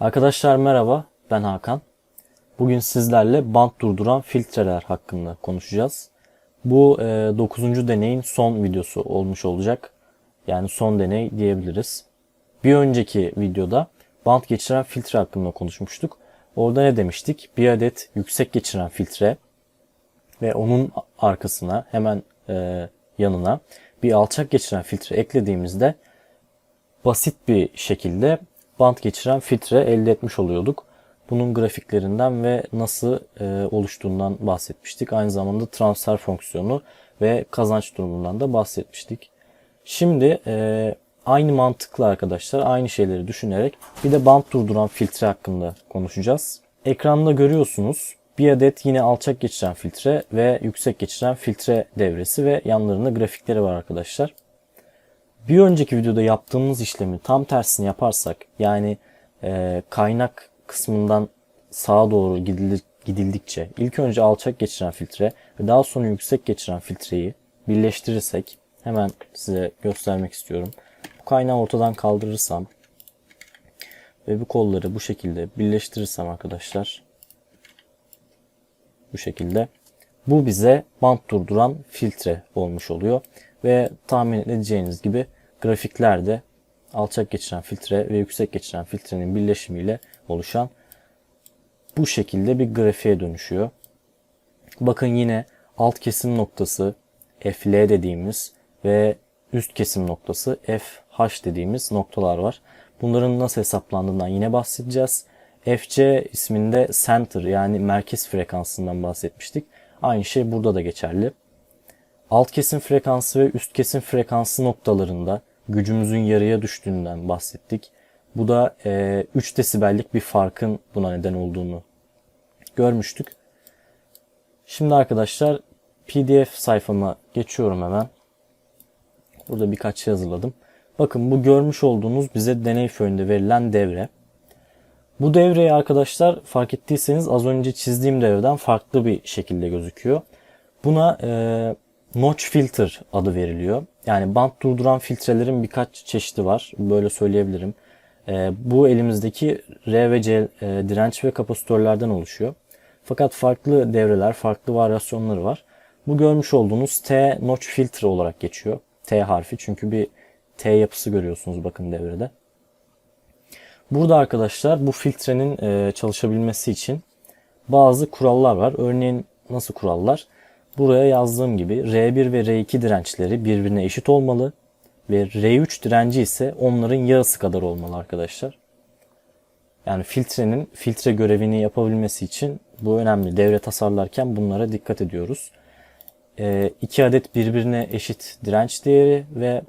Arkadaşlar merhaba, ben Hakan. Bugün sizlerle bant durduran filtreler hakkında konuşacağız. Bu 9. deneyin son videosu olmuş olacak. Yani son deney diyebiliriz. Bir önceki videoda bant geçiren filtre hakkında konuşmuştuk. Orada ne demiştik? Bir adet yüksek geçiren filtre ve onun arkasına hemen e, yanına bir alçak geçiren filtre eklediğimizde basit bir şekilde bant geçiren filtre elde etmiş oluyorduk. Bunun grafiklerinden ve nasıl e, oluştuğundan bahsetmiştik. Aynı zamanda transfer fonksiyonu ve kazanç durumundan da bahsetmiştik. Şimdi e, aynı mantıkla arkadaşlar aynı şeyleri düşünerek bir de bant durduran filtre hakkında konuşacağız. Ekranda görüyorsunuz bir adet yine alçak geçiren filtre ve yüksek geçiren filtre devresi ve yanlarında grafikleri var arkadaşlar. Bir önceki videoda yaptığımız işlemi tam tersini yaparsak yani e, kaynak kısmından sağa doğru gidildikçe ilk önce alçak geçiren filtre ve daha sonra yüksek geçiren filtreyi birleştirirsek hemen size göstermek istiyorum. Bu kaynağı ortadan kaldırırsam ve bu kolları bu şekilde birleştirirsem arkadaşlar bu şekilde bu bize bant durduran filtre olmuş oluyor. Ve tahmin edeceğiniz gibi grafiklerde alçak geçiren filtre ve yüksek geçiren filtrenin birleşimiyle oluşan bu şekilde bir grafiğe dönüşüyor. Bakın yine alt kesim noktası FL dediğimiz ve üst kesim noktası FH dediğimiz noktalar var. Bunların nasıl hesaplandığından yine bahsedeceğiz. FC isminde center yani merkez frekansından bahsetmiştik. Aynı şey burada da geçerli. Alt kesim frekansı ve üst kesim frekansı noktalarında gücümüzün yarıya düştüğünden bahsettik. Bu da e, 3 desibellik bir farkın buna neden olduğunu görmüştük. Şimdi arkadaşlar PDF sayfama geçiyorum hemen. Burada birkaç şey hazırladım. Bakın bu görmüş olduğunuz bize deney föyünde verilen devre. Bu devreyi arkadaşlar fark ettiyseniz az önce çizdiğim devreden farklı bir şekilde gözüküyor. Buna e, notch filter adı veriliyor. Yani bant durduran filtrelerin birkaç çeşidi var. Böyle söyleyebilirim. E, bu elimizdeki R ve C e, direnç ve kapasitörlerden oluşuyor. Fakat farklı devreler, farklı varyasyonları var. Bu görmüş olduğunuz T notch filter olarak geçiyor. T harfi çünkü bir T yapısı görüyorsunuz bakın devrede. Burada arkadaşlar bu filtrenin e, çalışabilmesi için bazı kurallar var. Örneğin nasıl kurallar? Buraya yazdığım gibi R1 ve R2 dirençleri birbirine eşit olmalı ve R3 direnci ise onların yarısı kadar olmalı arkadaşlar. Yani filtrenin filtre görevini yapabilmesi için bu önemli. Devre tasarlarken bunlara dikkat ediyoruz. E, iki adet birbirine eşit direnç değeri ve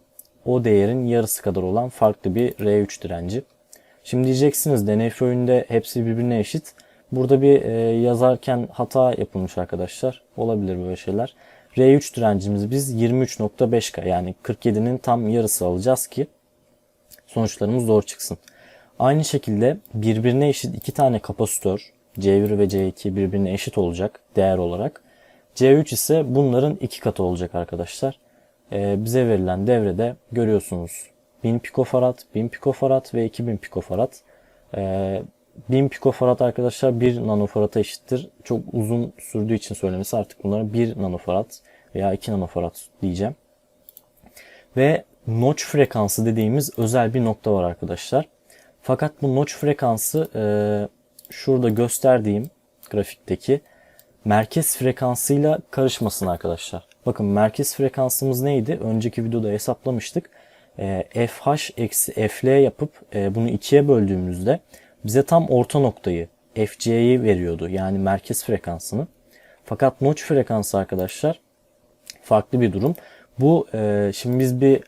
o değerin yarısı kadar olan farklı bir R3 direnci. Şimdi diyeceksiniz deney föyünde hepsi birbirine eşit. Burada bir e, yazarken hata yapılmış arkadaşlar. Olabilir böyle şeyler. R3 direncimiz biz 23.5K yani 47'nin tam yarısı alacağız ki sonuçlarımız doğru çıksın. Aynı şekilde birbirine eşit iki tane kapasitör C1 ve C2 birbirine eşit olacak değer olarak. C3 ise bunların iki katı olacak arkadaşlar. Ee, bize verilen devrede görüyorsunuz 1000 pikofarad, 1000 pikofarad ve 2000 pikofarad. Ee, 1000 pikofarad arkadaşlar 1 nanofarada eşittir. Çok uzun sürdüğü için söylemesi artık bunlara 1 nanofarad veya 2 nanofarad diyeceğim. Ve notch frekansı dediğimiz özel bir nokta var arkadaşlar. Fakat bu notch frekansı e, şurada gösterdiğim grafikteki merkez frekansıyla karışmasın arkadaşlar. Bakın merkez frekansımız neydi? Önceki videoda hesaplamıştık e, fh eksi fl yapıp e, bunu ikiye böldüğümüzde bize tam orta noktayı fc'yi veriyordu. Yani merkez frekansını. Fakat notch frekansı arkadaşlar farklı bir durum. Bu e, şimdi biz bir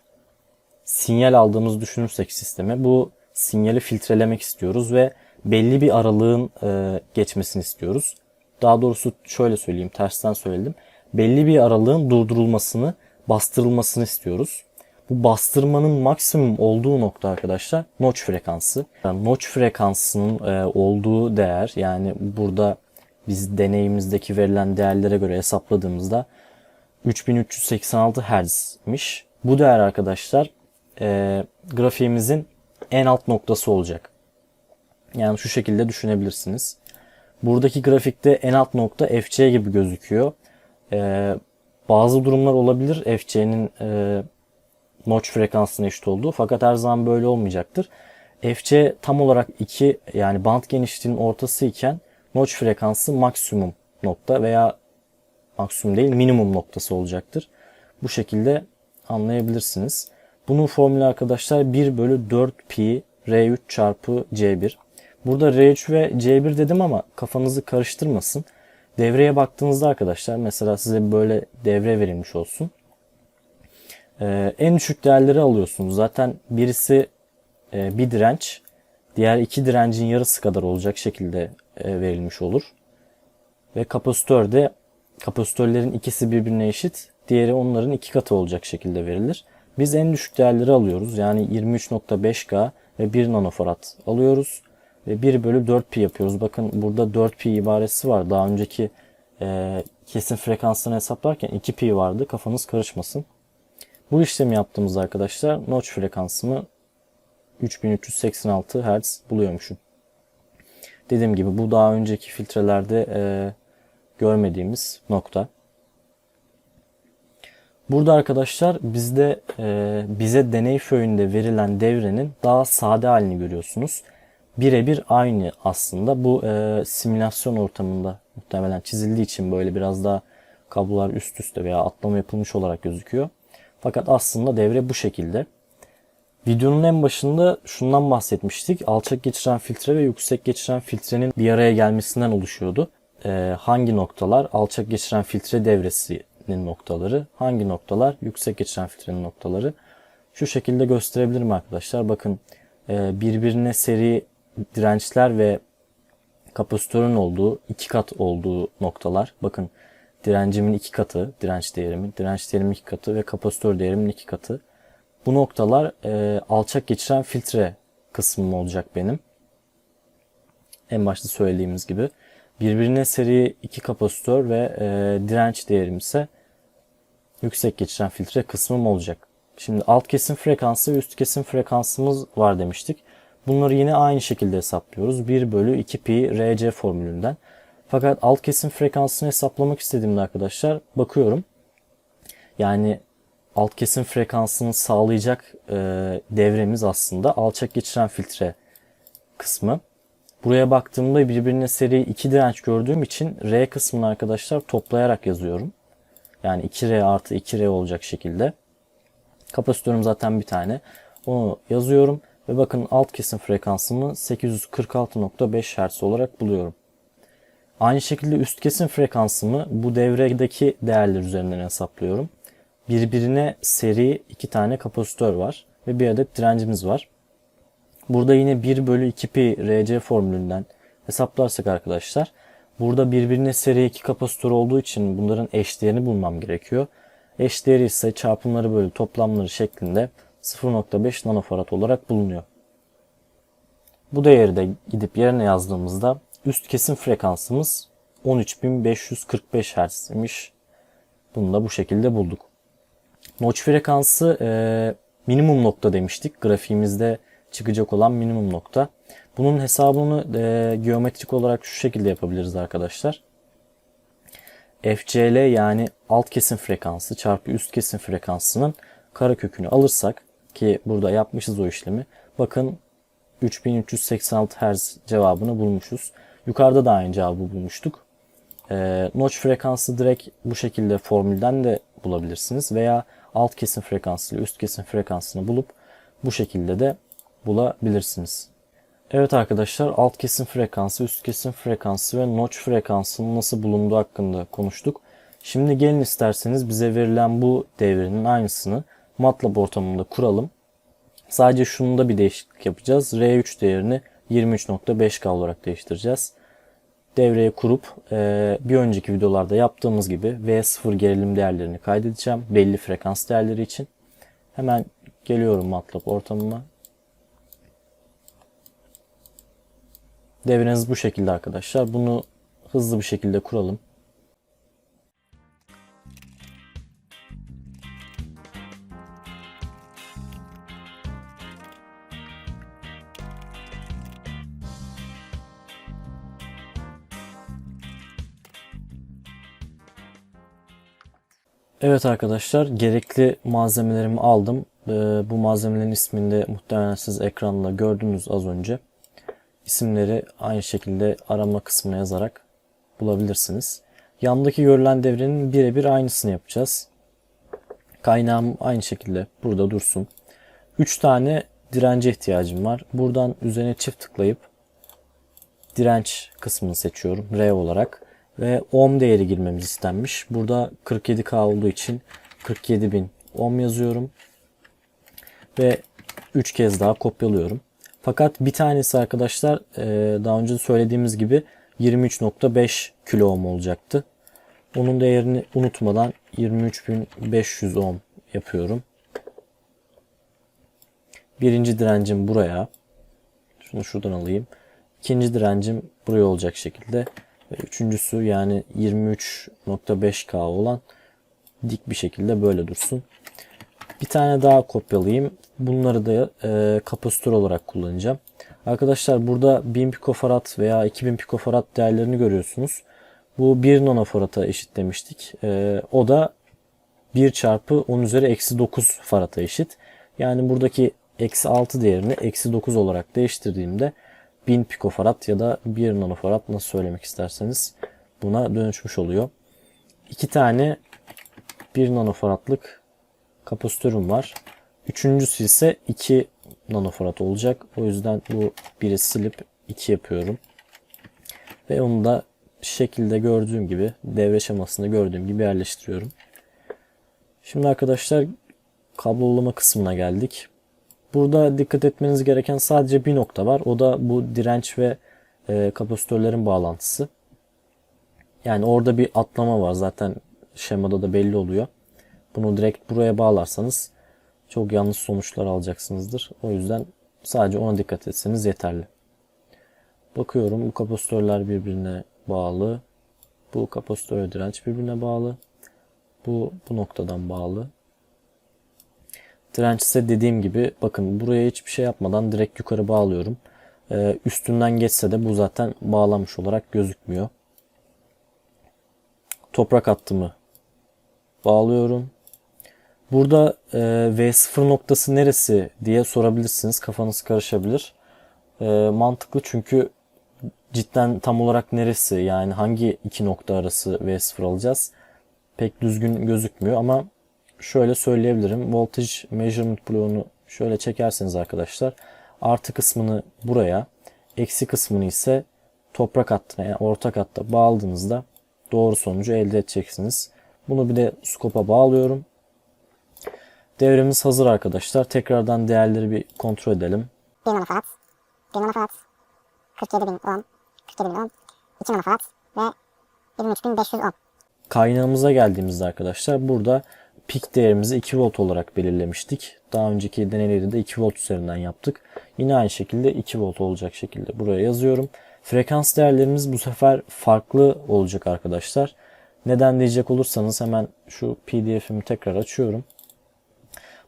sinyal aldığımızı düşünürsek sisteme bu sinyali filtrelemek istiyoruz ve belli bir aralığın e, geçmesini istiyoruz. Daha doğrusu şöyle söyleyeyim tersten söyledim. Belli bir aralığın durdurulmasını, bastırılmasını istiyoruz. Bu bastırmanın maksimum olduğu nokta arkadaşlar notch frekansı. Yani notch frekansının e, olduğu değer yani burada biz deneyimizdeki verilen değerlere göre hesapladığımızda 3386 Hz'miş. Bu değer arkadaşlar e, grafiğimizin en alt noktası olacak. Yani şu şekilde düşünebilirsiniz. Buradaki grafikte en alt nokta FC gibi gözüküyor. Ee, bazı durumlar olabilir FC'nin e, notch frekansına eşit olduğu fakat her zaman böyle olmayacaktır. FC tam olarak 2 yani band genişliğinin ortası iken notch frekansı maksimum nokta veya maksimum değil minimum noktası olacaktır. Bu şekilde anlayabilirsiniz. Bunun formülü arkadaşlar 1 bölü 4 pi R3 çarpı C1. Burada R3 ve C1 dedim ama kafanızı karıştırmasın. Devreye baktığınızda arkadaşlar mesela size böyle devre verilmiş olsun. Ee, en düşük değerleri alıyorsunuz. Zaten birisi e, bir direnç, diğer iki direncin yarısı kadar olacak şekilde e, verilmiş olur. Ve kapasitör de kapasitörlerin ikisi birbirine eşit, diğeri onların iki katı olacak şekilde verilir. Biz en düşük değerleri alıyoruz. Yani 23.5K ve 1 nanofarad alıyoruz. Ve 1 bölü 4 pi yapıyoruz. Bakın burada 4 pi ibaresi var. Daha önceki e, kesim frekansını hesaplarken 2 pi vardı. Kafanız karışmasın. Bu işlemi yaptığımızda arkadaşlar notch frekansımı 3386 Hz buluyormuşum. Dediğim gibi bu daha önceki filtrelerde e, görmediğimiz nokta. Burada arkadaşlar bizde e, bize deney föyünde verilen devrenin daha sade halini görüyorsunuz. Birebir aynı aslında. Bu e, simülasyon ortamında muhtemelen çizildiği için böyle biraz daha kablolar üst üste veya atlama yapılmış olarak gözüküyor. Fakat aslında devre bu şekilde. Videonun en başında şundan bahsetmiştik. Alçak geçiren filtre ve yüksek geçiren filtrenin bir araya gelmesinden oluşuyordu. Ee, hangi noktalar alçak geçiren filtre devresinin noktaları, hangi noktalar yüksek geçiren filtrenin noktaları. Şu şekilde gösterebilirim arkadaşlar. Bakın e, birbirine seri dirençler ve kapasitörün olduğu, iki kat olduğu noktalar. Bakın direncimin iki katı, direnç değerimin, direnç değerimin iki katı ve kapasitör değerimin iki katı. Bu noktalar e, alçak geçiren filtre kısmım olacak benim. En başta söylediğimiz gibi. Birbirine seri iki kapasitör ve e, direnç değerim ise yüksek geçiren filtre kısmım olacak. Şimdi alt kesim frekansı ve üst kesim frekansımız var demiştik. Bunları yine aynı şekilde hesaplıyoruz. 1 bölü 2 pi RC formülünden. Fakat alt kesim frekansını hesaplamak istediğimde arkadaşlar bakıyorum. Yani alt kesim frekansını sağlayacak e, devremiz aslında alçak geçiren filtre kısmı. Buraya baktığımda birbirine seri iki direnç gördüğüm için R kısmını arkadaşlar toplayarak yazıyorum. Yani 2R artı 2R olacak şekilde. Kapasitörüm zaten bir tane. Onu yazıyorum ve bakın alt kesim frekansımı 846.5 Hz olarak buluyorum. Aynı şekilde üst kesim frekansımı bu devredeki değerler üzerinden hesaplıyorum. Birbirine seri iki tane kapasitör var ve bir adet direncimiz var. Burada yine 1 bölü 2 pi RC formülünden hesaplarsak arkadaşlar burada birbirine seri iki kapasitör olduğu için bunların eşdeğerini bulmam gerekiyor. Eşdeğeri ise çarpımları bölü toplamları şeklinde 0.5 nanofarad olarak bulunuyor. Bu değeri de gidip yerine yazdığımızda üst kesim frekansımız 13545 Hz imiş. Bunu da bu şekilde bulduk. Notch frekansı e, minimum nokta demiştik. Grafiğimizde çıkacak olan minimum nokta. Bunun hesabını e, geometrik olarak şu şekilde yapabiliriz arkadaşlar. FCL yani alt kesim frekansı çarpı üst kesim frekansının karekökünü alırsak ki burada yapmışız o işlemi. Bakın 3386 Hz cevabını bulmuşuz. Yukarıda da aynı cevabı bulmuştuk. E, notch frekansı direkt bu şekilde formülden de bulabilirsiniz. Veya alt kesim frekansı ile üst kesim frekansını bulup bu şekilde de bulabilirsiniz. Evet arkadaşlar alt kesim frekansı, üst kesim frekansı ve notch frekansının nasıl bulunduğu hakkında konuştuk. Şimdi gelin isterseniz bize verilen bu devrenin aynısını MATLAB ortamında kuralım. Sadece şunda bir değişiklik yapacağız. R3 değerini 23.5K olarak değiştireceğiz. Devreye kurup e, bir önceki videolarda yaptığımız gibi V0 gerilim değerlerini kaydedeceğim. Belli frekans değerleri için. Hemen geliyorum MATLAB ortamıma. Devreniz bu şekilde arkadaşlar. Bunu hızlı bir şekilde kuralım. Evet arkadaşlar gerekli malzemelerimi aldım. Ee, bu malzemelerin ismini de muhtemelen siz ekranda gördünüz az önce. İsimleri aynı şekilde arama kısmına yazarak bulabilirsiniz. Yandaki görülen devrenin birebir aynısını yapacağız. Kaynağım aynı şekilde burada dursun. 3 tane dirence ihtiyacım var. Buradan üzerine çift tıklayıp direnç kısmını seçiyorum R olarak ve ohm değeri girmemiz istenmiş. Burada 47K olduğu için 47.000 ohm yazıyorum ve 3 kez daha kopyalıyorum. Fakat bir tanesi arkadaşlar e, daha önce söylediğimiz gibi 23.5 kilo ohm olacaktı. Onun değerini unutmadan 23.500 ohm yapıyorum. Birinci direncim buraya. Şunu şuradan alayım. İkinci direncim buraya olacak şekilde. Üçüncüsü yani 23.5K olan dik bir şekilde böyle dursun. Bir tane daha kopyalayayım. Bunları da e, kapasitör olarak kullanacağım. Arkadaşlar burada 1000 pikofarad veya 2000 pikofarad değerlerini görüyorsunuz. Bu 1 nanofarata eşit demiştik. E, o da 1 çarpı 10 üzeri eksi 9 farata eşit. Yani buradaki eksi 6 değerini eksi 9 olarak değiştirdiğimde 1000 pikofarad ya da 1 nanofarad nasıl söylemek isterseniz buna dönüşmüş oluyor. İki tane 1 nanofaradlık kapasitörüm var. Üçüncüsü ise 2 nanofarad olacak. O yüzden bu biri silip 2 yapıyorum. Ve onu da şekilde gördüğüm gibi devre şemasında gördüğüm gibi yerleştiriyorum. Şimdi arkadaşlar kablolama kısmına geldik. Burada dikkat etmeniz gereken sadece bir nokta var. O da bu direnç ve e, kapasitörlerin bağlantısı. Yani orada bir atlama var. Zaten şemada da belli oluyor. Bunu direkt buraya bağlarsanız çok yanlış sonuçlar alacaksınızdır. O yüzden sadece ona dikkat etseniz yeterli. Bakıyorum bu kapasitörler birbirine bağlı. Bu kapasitör direnç birbirine bağlı. Bu bu noktadan bağlı. Direnç ise dediğim gibi bakın buraya hiçbir şey yapmadan direkt yukarı bağlıyorum. Ee, üstünden geçse de bu zaten bağlanmış olarak gözükmüyor. Toprak hattımı bağlıyorum. Burada e, V0 noktası neresi diye sorabilirsiniz. Kafanız karışabilir. E, mantıklı çünkü cidden tam olarak neresi yani hangi iki nokta arası V0 alacağız pek düzgün gözükmüyor ama şöyle söyleyebilirim. Voltage measurement bloğunu şöyle çekerseniz arkadaşlar artı kısmını buraya eksi kısmını ise toprak hattına yani ortak hatta bağladığınızda doğru sonucu elde edeceksiniz. Bunu bir de skopa bağlıyorum. Devremiz hazır arkadaşlar. Tekrardan değerleri bir kontrol edelim. 1 nanofarad, 1 nanofarad, 47 bin ohm, 47 bin ohm, 2 nanofarad ve 23500 ohm. Kaynağımıza geldiğimizde arkadaşlar burada pik değerimizi 2 volt olarak belirlemiştik. Daha önceki deneyleri de 2 volt üzerinden yaptık. Yine aynı şekilde 2 volt olacak şekilde buraya yazıyorum. Frekans değerlerimiz bu sefer farklı olacak arkadaşlar. Neden diyecek olursanız hemen şu pdf'imi tekrar açıyorum.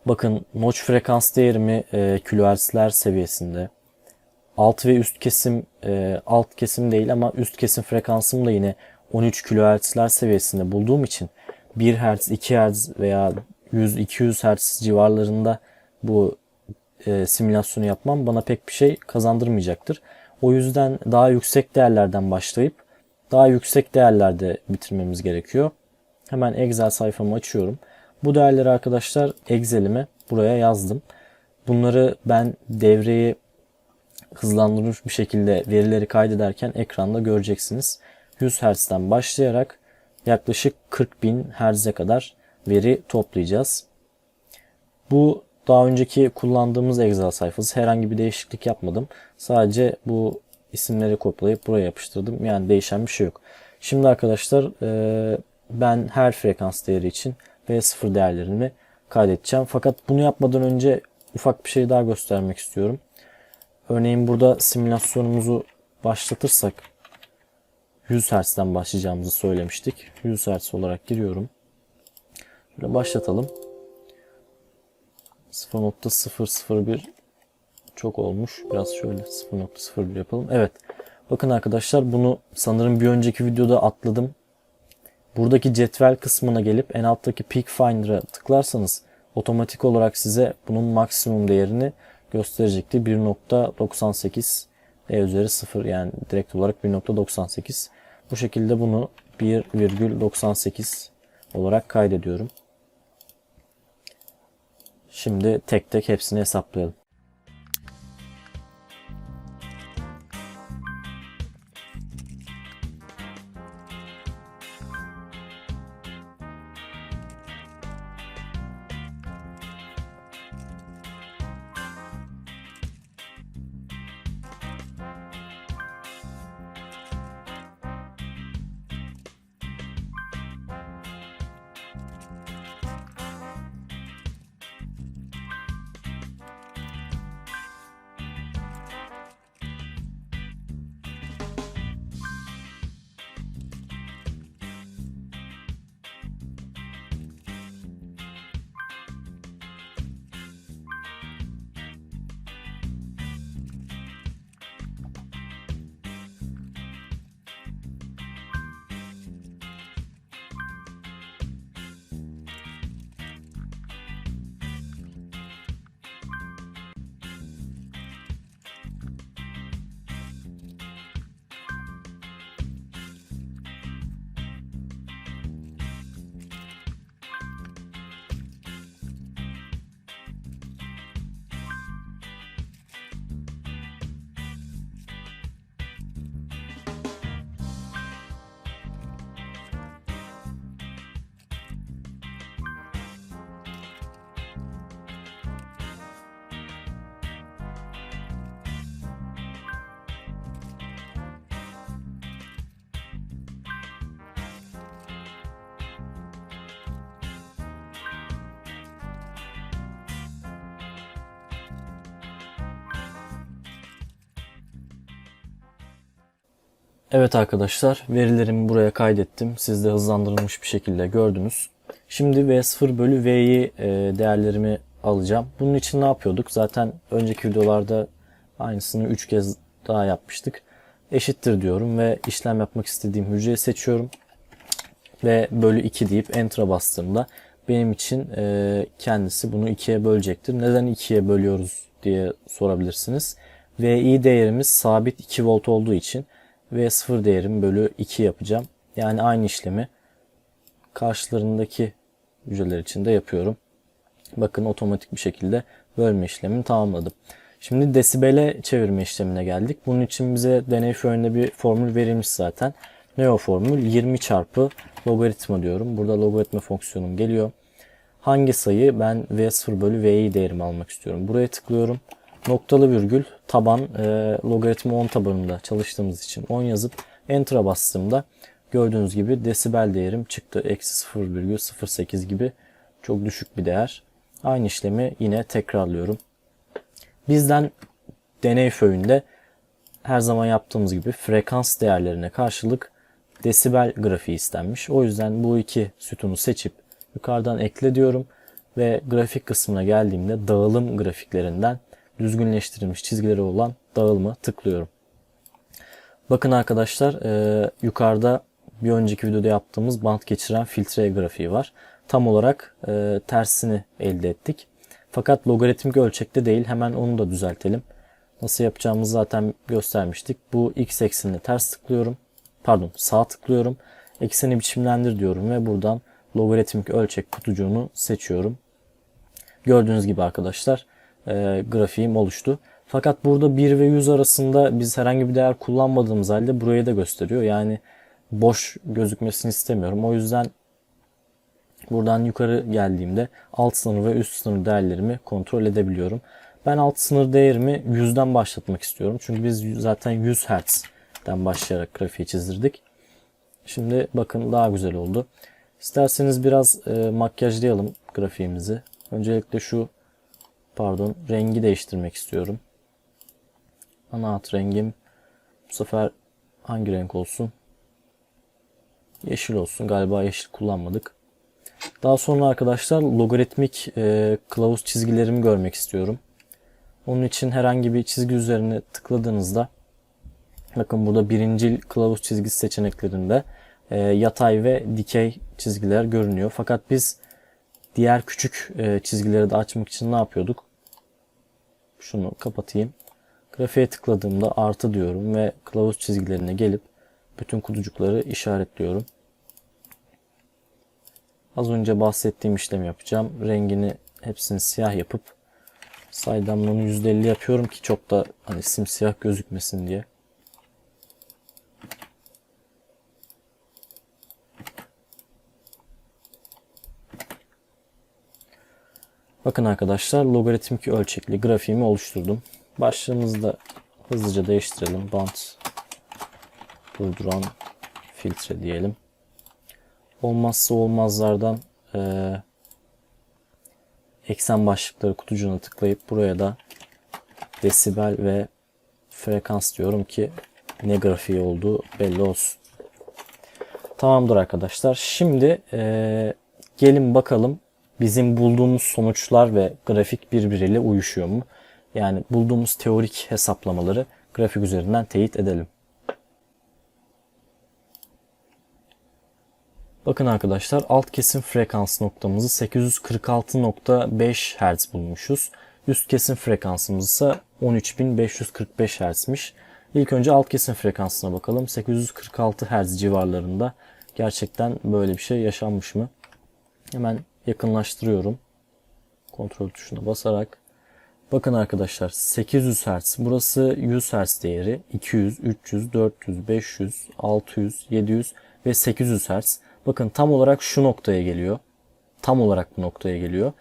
Bakın notch frekans değerimi e, kilohertzler seviyesinde. Alt ve üst kesim e, alt kesim değil ama üst kesim frekansım da yine 13 kilohertzler seviyesinde bulduğum için 1 Hz, 2 Hz veya 100-200 Hz civarlarında bu e, simülasyonu yapmam bana pek bir şey kazandırmayacaktır. O yüzden daha yüksek değerlerden başlayıp daha yüksek değerlerde bitirmemiz gerekiyor. Hemen Excel sayfamı açıyorum. Bu değerleri arkadaşlar Excel'ime buraya yazdım. Bunları ben devreyi hızlandırılmış bir şekilde verileri kaydederken ekranda göreceksiniz. 100 Hz'den başlayarak yaklaşık 40.000 Hz'e kadar veri toplayacağız. Bu daha önceki kullandığımız Excel sayfası. Herhangi bir değişiklik yapmadım. Sadece bu isimleri kopyalayıp buraya yapıştırdım. Yani değişen bir şey yok. Şimdi arkadaşlar ben her frekans değeri için V0 değerlerini kaydedeceğim. Fakat bunu yapmadan önce ufak bir şey daha göstermek istiyorum. Örneğin burada simülasyonumuzu başlatırsak 100 Hz'den başlayacağımızı söylemiştik. 100 Hz olarak giriyorum. Şöyle başlatalım. 0.001 çok olmuş. Biraz şöyle 0.01 yapalım. Evet. Bakın arkadaşlar bunu sanırım bir önceki videoda atladım. Buradaki cetvel kısmına gelip en alttaki Peak Finder'a tıklarsanız otomatik olarak size bunun maksimum değerini gösterecektir. 1.98 e üzeri 0 yani direkt olarak 1.98. Bu şekilde bunu 1,98 olarak kaydediyorum. Şimdi tek tek hepsini hesaplayalım. Evet arkadaşlar verilerimi buraya kaydettim. Siz de hızlandırılmış bir şekilde gördünüz. Şimdi V0 bölü V'yi e, değerlerimi alacağım. Bunun için ne yapıyorduk? Zaten önceki videolarda aynısını 3 kez daha yapmıştık. Eşittir diyorum ve işlem yapmak istediğim hücreyi seçiyorum. Ve bölü 2 deyip Enter'a bastığımda benim için e, kendisi bunu 2'ye bölecektir. Neden 2'ye bölüyoruz diye sorabilirsiniz. VI değerimiz sabit 2 volt olduğu için V0 değerim bölü 2 yapacağım. Yani aynı işlemi karşılarındaki hücreler için de yapıyorum. Bakın otomatik bir şekilde bölme işlemini tamamladım. Şimdi desibele çevirme işlemine geldik. Bunun için bize deney föyünde bir formül verilmiş zaten. Ne o formül? 20 çarpı logaritma diyorum. Burada logaritma fonksiyonum geliyor. Hangi sayı ben V0 bölü V'yi değerimi almak istiyorum. Buraya tıklıyorum. Noktalı virgül taban e, logaritma 10 tabanında çalıştığımız için 10 yazıp Enter'a bastığımda gördüğünüz gibi desibel değerim çıktı. Eksi 0,08 gibi çok düşük bir değer. Aynı işlemi yine tekrarlıyorum. Bizden deney föyünde her zaman yaptığımız gibi frekans değerlerine karşılık desibel grafiği istenmiş. O yüzden bu iki sütunu seçip yukarıdan ekle diyorum ve grafik kısmına geldiğimde dağılım grafiklerinden düzgünleştirilmiş çizgileri olan dağılma tıklıyorum. Bakın arkadaşlar e, yukarıda bir önceki videoda yaptığımız bant geçiren filtre grafiği var. Tam olarak e, tersini elde ettik. Fakat logaritmik ölçekte değil. Hemen onu da düzeltelim. Nasıl yapacağımızı zaten göstermiştik. Bu x eksenine ters tıklıyorum. Pardon sağ tıklıyorum. Ekseni biçimlendir diyorum ve buradan logaritmik ölçek kutucuğunu seçiyorum. Gördüğünüz gibi arkadaşlar e, grafiğim oluştu. Fakat burada 1 ve 100 arasında biz herhangi bir değer kullanmadığımız halde burayı da gösteriyor. Yani boş gözükmesini istemiyorum. O yüzden buradan yukarı geldiğimde alt sınır ve üst sınır değerlerimi kontrol edebiliyorum. Ben alt sınır değerimi 100'den başlatmak istiyorum. Çünkü biz zaten 100 Hz'den başlayarak grafiği çizdirdik. Şimdi bakın daha güzel oldu. İsterseniz biraz e, makyajlayalım grafiğimizi. Öncelikle şu pardon rengi değiştirmek istiyorum. Ana hat rengim bu sefer hangi renk olsun? Yeşil olsun. Galiba yeşil kullanmadık. Daha sonra arkadaşlar logaritmik e, kılavuz çizgilerimi görmek istiyorum. Onun için herhangi bir çizgi üzerine tıkladığınızda bakın burada birincil kılavuz çizgisi seçeneklerinde e, yatay ve dikey çizgiler görünüyor. Fakat biz diğer küçük e, çizgileri de açmak için ne yapıyorduk? Şunu kapatayım. Grafiğe tıkladığımda artı diyorum ve kılavuz çizgilerine gelip bütün kutucukları işaretliyorum. Az önce bahsettiğim işlemi yapacağım. Rengini hepsini siyah yapıp saydamlığını %50 yapıyorum ki çok da hani simsiyah gözükmesin diye. Bakın arkadaşlar logaritmik ölçekli grafiğimi oluşturdum. Başlığımızı da hızlıca değiştirelim. Bant durduran filtre diyelim. Olmazsa olmazlardan eee eksen başlıkları kutucuğuna tıklayıp buraya da desibel ve frekans diyorum ki ne grafiği olduğu belli olsun. Tamamdır arkadaşlar. Şimdi eee, gelin bakalım bizim bulduğumuz sonuçlar ve grafik birbiriyle uyuşuyor mu? Yani bulduğumuz teorik hesaplamaları grafik üzerinden teyit edelim. Bakın arkadaşlar alt kesim frekans noktamızı 846.5 Hz bulmuşuz. Üst kesim frekansımız ise 13545 Hz'miş. İlk önce alt kesim frekansına bakalım. 846 Hz civarlarında gerçekten böyle bir şey yaşanmış mı? Hemen yakınlaştırıyorum. Kontrol tuşuna basarak. Bakın arkadaşlar 800 Hz. Burası 100 Hz değeri. 200, 300, 400, 500, 600, 700 ve 800 Hz. Bakın tam olarak şu noktaya geliyor. Tam olarak bu noktaya geliyor.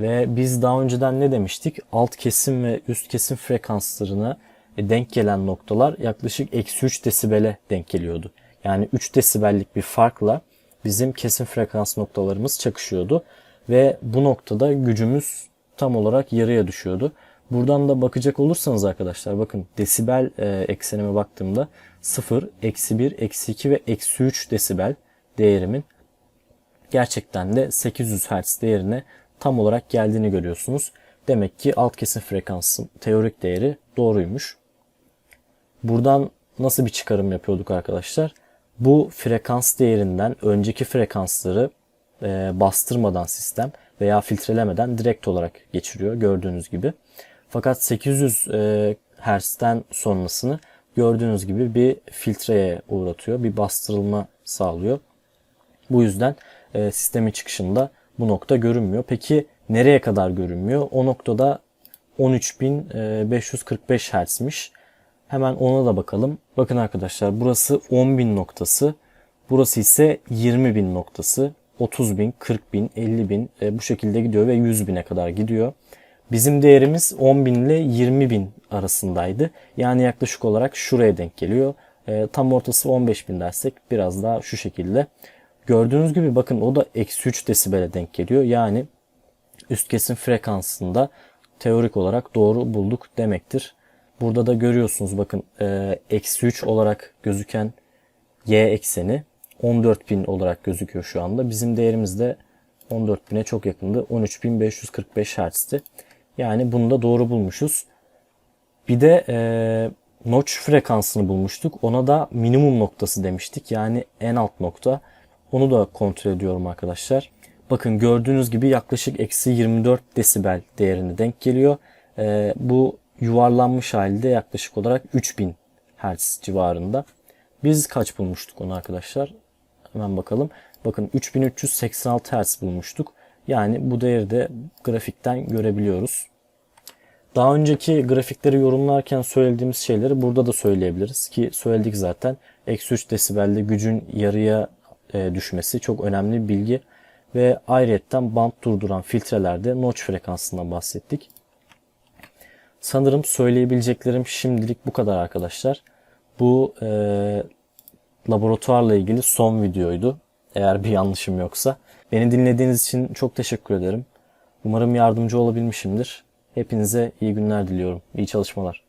Ve biz daha önceden ne demiştik? Alt kesim ve üst kesim frekanslarına denk gelen noktalar yaklaşık eksi 3 desibele denk geliyordu. Yani 3 desibellik bir farkla bizim kesim frekans noktalarımız çakışıyordu. Ve bu noktada gücümüz tam olarak yarıya düşüyordu. Buradan da bakacak olursanız arkadaşlar bakın desibel e, eksenime baktığımda 0, eksi 1, eksi 2 ve eksi 3 desibel değerimin gerçekten de 800 Hz değerine tam olarak geldiğini görüyorsunuz. Demek ki alt kesim frekansın teorik değeri doğruymuş. Buradan nasıl bir çıkarım yapıyorduk arkadaşlar? Bu frekans değerinden önceki frekansları e, bastırmadan sistem veya filtrelemeden direkt olarak geçiriyor gördüğünüz gibi. Fakat 800 e, Hz'den sonrasını gördüğünüz gibi bir filtreye uğratıyor. Bir bastırılma sağlıyor. Bu yüzden e, sistemin çıkışında bu nokta görünmüyor. Peki nereye kadar görünmüyor? O noktada 13.545 Hz'miş. Hemen ona da bakalım. Bakın arkadaşlar burası 10.000 noktası. Burası ise 20.000 noktası. 30.000, 40.000, 50.000 e, bu şekilde gidiyor ve 100.000'e kadar gidiyor. Bizim değerimiz 10.000 ile 20.000 arasındaydı. Yani yaklaşık olarak şuraya denk geliyor. E, tam ortası 15.000 dersek biraz daha şu şekilde. Gördüğünüz gibi bakın o da eksi 3 desibele denk geliyor. Yani üst kesim frekansında teorik olarak doğru bulduk demektir. Burada da görüyorsunuz bakın e, eksi 3 olarak gözüken y ekseni 14.000 olarak gözüküyor şu anda. Bizim değerimiz de 14.000'e çok yakındı. 13.545 Hz'ti. Yani bunu da doğru bulmuşuz. Bir de e, notch frekansını bulmuştuk. Ona da minimum noktası demiştik. Yani en alt nokta. Onu da kontrol ediyorum arkadaşlar. Bakın gördüğünüz gibi yaklaşık eksi 24 desibel değerine denk geliyor. E, bu yuvarlanmış halde yaklaşık olarak 3000 Hz civarında. Biz kaç bulmuştuk onu arkadaşlar? Hemen bakalım. Bakın 3386 Hz bulmuştuk. Yani bu değeri de grafikten görebiliyoruz. Daha önceki grafikleri yorumlarken söylediğimiz şeyleri burada da söyleyebiliriz ki söyledik zaten. Eksi 3 desibelde gücün yarıya e, düşmesi çok önemli bir bilgi ve ayrıyetten band durduran filtrelerde notch frekansından bahsettik. Sanırım söyleyebileceklerim şimdilik bu kadar arkadaşlar. Bu e, laboratuvarla ilgili son videoydu. Eğer bir yanlışım yoksa. Beni dinlediğiniz için çok teşekkür ederim. Umarım yardımcı olabilmişimdir. Hepinize iyi günler diliyorum. İyi çalışmalar.